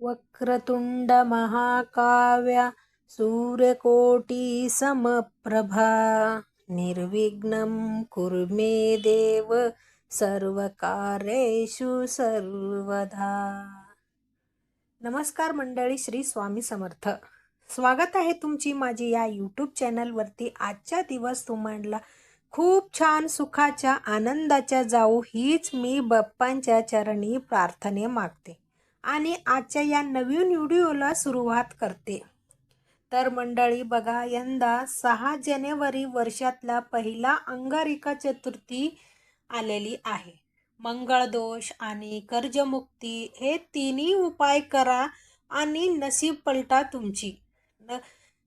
वक्रतुंड महाकाव्य सूर्यकोटी समप्रभा निर्विघ्नं कुरु मे देव सर्वकार्येषु सर्वदा। नमस्कार मंडळी श्री स्वामी समर्थ। स्वागत आहे तुमची माझी या यूट्यूब चॅनलवरती. आजचा दिवस तुम्हाला खूप छान सुखाच्या आनंदाच्या जाऊ हीच मी बाप्पांच्या चरणी प्रार्थने मागते. आणि आजच्या या नवीन व्हिडिओला सुरुवात करते. तर मंडळी बघा यंदा सहा जानेवारी वर्षातला पहिला अंगारिका चतुर्थी आलेली आहे. मंगळदोष आणि कर्जमुक्ती हे तिन्ही उपाय करा आणि नसीब पलटा तुमची. न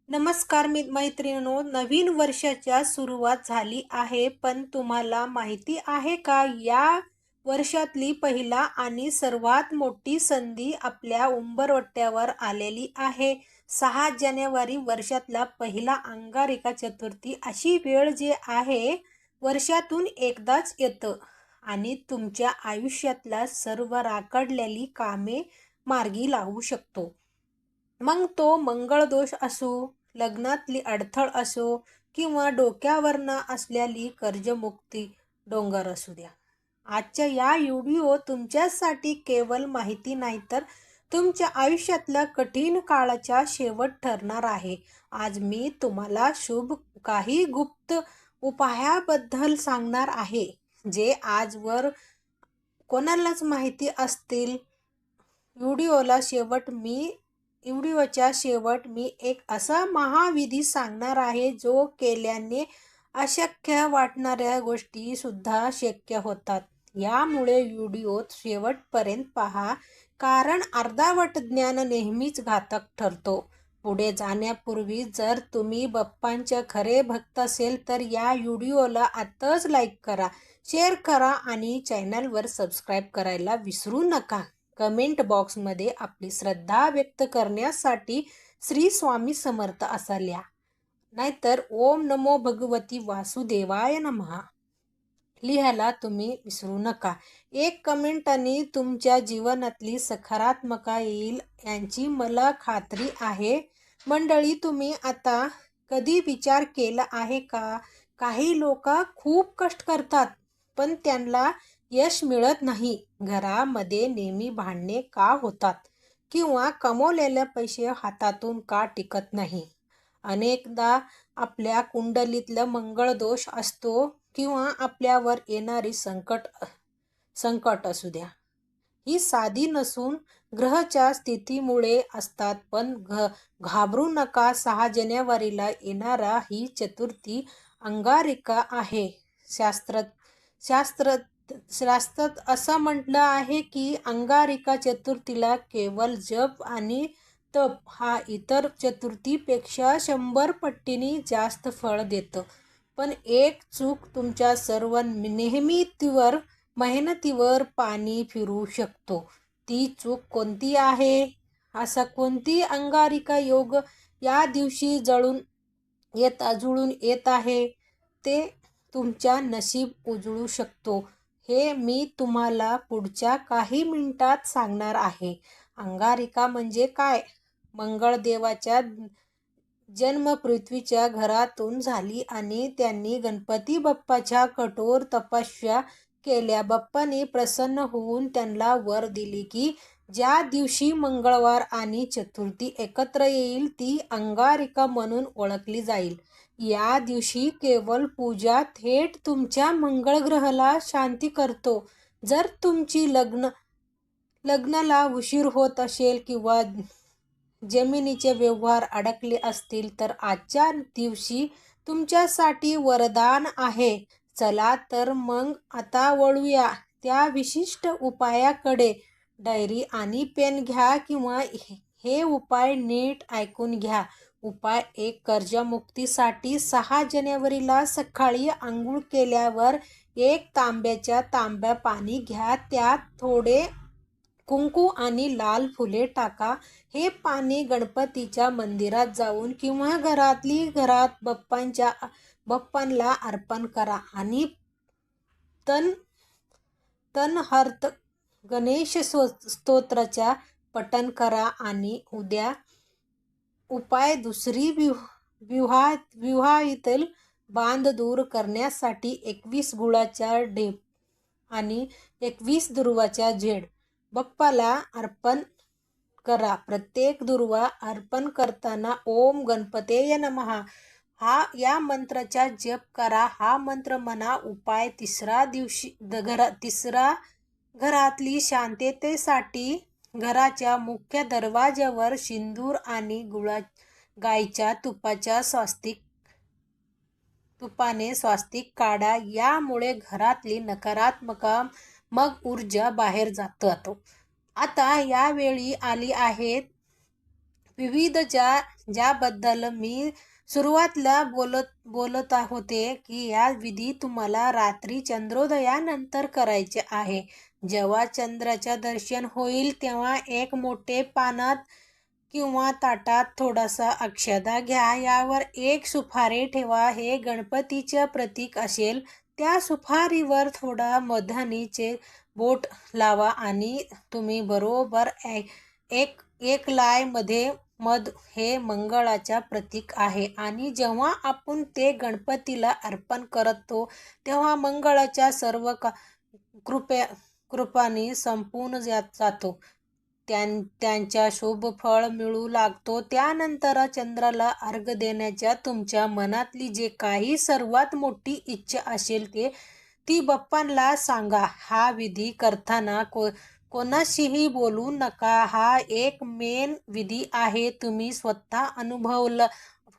नमस्कार मी मैत्रिणींनो नवीन वर्षाच्या सुरुवात झाली आहे पण तुम्हाला माहिती आहे का? या वर्षातली पहिला आणि सर्वात मोठी संधी आपल्या उंबरवट्ट्यावर आलेली आहे. सहा जानेवारी वर्षातला पहिला अंगारिका चतुर्थी अशी वेळ जे आहे वर्षातून एकदाच येतं आणि तुमच्या आयुष्यातला सर्व राखडलेली कामे मार्गी लावू शकतो. मग तो मंगळदोष असो लग्नातली अडथळ असो किंवा डोक्यावरनं असलेली कर्जमुक्ती डोंगर असू द्या. आजच्या या व्हिडिओ तुमच्यासाठी केवळ माहिती नाही तर तुमच्या आयुष्यातल्या कठीण काळाचा शेवट ठरणार आहे. आज मी तुम्हाला शुभ काही गुप्त उपायाबद्दल सांगणार आहे जे आजवर कोणालाच माहिती असतील. व्हिडिओला शेवट मी व्हिडिओच्या शेवट मी एक असा महाविधी सांगणार आहे जो केल्याने अशक्य वाटणाऱ्या गोष्टीसुद्धा शक्य होतात. यामुळे व्हिडिओत शेवटपर्यंत पहा कारण अर्धावट ज्ञान नेहमीच घातक ठरतो. पुढे जाण्यापूर्वी जर तुम्ही बप्पांचे खरे भक्त असेल तर या व्हिडिओला आताच लाईक करा शेअर करा आणि चॅनलवर सबस्क्राईब करायला विसरू नका. कमेंट बॉक्समध्ये आपली श्रद्धा व्यक्त करण्यासाठी श्री स्वामी समर्थ असा लिहा नाहीतर ओम नमो भगवती वासुदेवाय नमहा लिहायला तुम्ही विसरू नका. एक कमेंटनी तुमच्या जीवनातली सकारात्मका येईल यांची मला खात्री आहे. मंडळी तुम्ही आता कधी विचार केला आहे का? काही लोक खूप कष्ट करतात पण त्यांना यश मिळत नाही. घरामध्ये नेहमी भांडणे का होतात? किंवा कमवलेले पैसे हातातून का टिकत नाही? अनेकदा आपल्या कुंडलीतलं मंगळ दोष असतो. किंवा आपल्यावर येणारी संकट संकट असू द्या. ही साधी नसून ग्रहच्या स्थितीमुळे असतात पण घ घाबरू नका. सहा जानेवारीला येणारा ही चतुर्थी अंगारिका आहे. शास्त्र शास्त्र शास्त्रात असं म्हटलं आहे की अंगारिका चतुर्थीला केवळ जप आणि तप हा इतर चतुर्थीपेक्षा शंभर पट्टीने जास्त फळ देतं. पण एक चूक तुमच्या सर्व नेहमीतीवर मेहनतीवर पाणी फिरू शकतो. ती चूक कोणती आहे? असा कोणती अंगारिका योग या दिवशी जळून येत जुळून येत आहे? ते तुमच्या नशीब उजळू शकतो. हे मी तुम्हाला पुढच्या काही मिनिटात सांगणार आहे. अंगारिका म्हणजे काय? मंगळदेवाच्या जन्म पृथ्वीच्या घरातून झाली आणि त्यांनी गणपती बाप्पाच्या कठोर तपस्या केल्या. बाप्पाने प्रसन्न होऊन त्यांना वर दिली की ज्या दिवशी मंगळवार आणि चतुर्थी एकत्र येईल ती अंगारिका म्हणून ओळखली जाईल. या दिवशी केवळ पूजा थेट तुमच्या मंगळ ग्रहाला शांती करतो. जर तुमची लग्न लग्नाला उशीर होत असेल किंवा जमिनीचे व्यवहार अडकले असतील तर आजच्या दिवशी तुमच्यासाठी वरदान आहे. चला तर मग आता वळूया. त्या विशिष्ट उपायाकडे. डायरी आणि पेन घ्या किंवा हे उपाय नीट ऐकून घ्या. उपाय एक कर्जमुक्तीसाठी सहा जानेवारीला सकाळी आंघोळ केल्यावर एक तांब्याच्या तांब्या पाणी घ्या. त्यात थोडे कुंकू आणि लाल फुले टाका. हे पाणी गणपतीच्या मंदिरात जाऊन किंवा घरातली घरात बप्पांच्या बप्पांला अर्पण करा. आणि तन तन हर्त गणेश स्तोत्राच्या पठन करा. आणि उद्या उपाय दुसरी विवाह विवाह विवाहातील बांध दूर करण्यासाठी एकवीस गुळाच्या ढेप आणि एकवीस दुर्वाच्या झेड. बप्पाला अर्पण करा. प्रत्येक दुर्वा अर्पण करताना ओम गणपतेय नमः. हा या मंत्राचा जप करा. हा मंत्र म्हणा उपाय तिसरा दिवशी द- घरा तिसरा घरातली शांततेसाठी घराच्या मुख्य दरवाज्यावर सिंदूर आणि गुळा गाईच्या तुपाच्या स्वास्तिक तुपाने स्वास्तिक काढा. यामुळे घरातली नकारात्मक मग ऊर्जा बाहेर जातो आता यावेळी आली आहेत विविध ज्या ज्याबद्दल मी सुरुवातीला बोलत बोलत होते की या विधी तुम्हाला रात्री चंद्रोदयानंतर करायचे आहे. जेव्हा चंद्राचे दर्शन होईल तेव्हा एक मोठे पानात किंवा ताटात थोडासा अक्षदा घ्या. यावर एक सुपारी ठेवा. हे गणपतीचे प्रतीक असेल. त्या सुपारीवर थोडा मधानीचे बोट लावा आणि तुम्ही बरोबर ए- एक एक लायमध्ये मध हे मंगळाच्या प्रतीक आहे. आणि जेव्हा आपण ते गणपतीला अर्पण करतो तेव्हा मंगळाच्या सर्व का कृपया कृपाने संपून जा- जातो. त्यां त्यांच्या शुभ फळ मिळू लागतो. त्यानंतर चंद्राला अर्घ देण्याच्या तुमच्या मनातली जे काही सर्वात मोठी इच्छा असेल ते ती बाप्पांना सांगा. हा विधी करताना को कोणाशीही बोलू नका. हा एक मेन विधी आहे. तुम्ही स्वतः अनुभवलं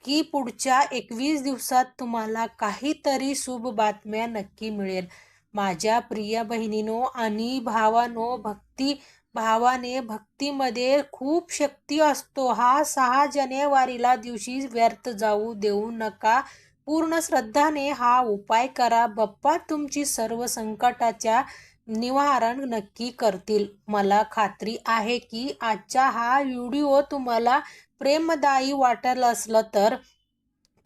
की पुढच्या एकवीस दिवसात तुम्हाला काहीतरी शुभ बातम्या नक्की मिळेल. माझ्या प्रिय बहिणीनो आणि भावानो भक्ती भावाने भक्तीमध्ये खूप शक्ती असतो. हा सहा जानेवारीला दिवशी व्यर्थ जाऊ देऊ नका. पूर्ण श्रद्धाने हा उपाय करा. बाप्पा तुमची सर्व संकटाच्या निवारण नक्की करतील. मला खात्री आहे की आजचा हा व्हिडिओ तुम्हाला प्रेमदायी वाटलं असलं तर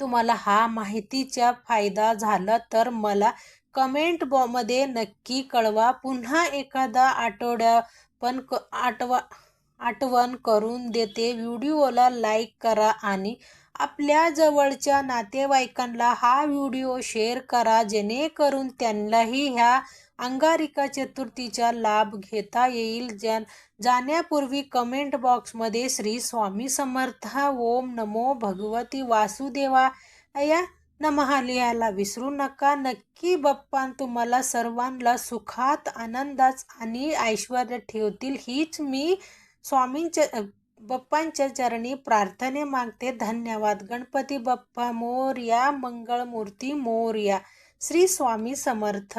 तुम्हाला हा माहितीचा फायदा झाला तर मला कमेंटमध्ये नक्की कळवा. पुन्हा एखादा आठवड्या पण क आठवा आठवण करून देते. व्हिडिओला लाईक करा आणि आपल्या जवळच्या नातेवाईकांना हा व्हिडिओ शेअर करा. जेणेकरून त्यांनाही ह्या अंगारिका चतुर्थीचा लाभ घेता येईल. ज्या जाण्यापूर्वी कमेंट बॉक्समध्ये श्री स्वामी समर्थ. ओम नमो भगवती वासुदेवा या नमहा लिहायला विसरू नका. नक्की बाप्पान तुम्हाला सर्वांना सुखात आनंदात आणि ऐश्वर ठेवतील हीच मी स्वामींच्या बाप्पांच्या चरणी प्रार्थने मागते. धन्यवाद. गणपती बाप्पा मोरया मंगळमूर्ती मोरया. श्री स्वामी समर्थ.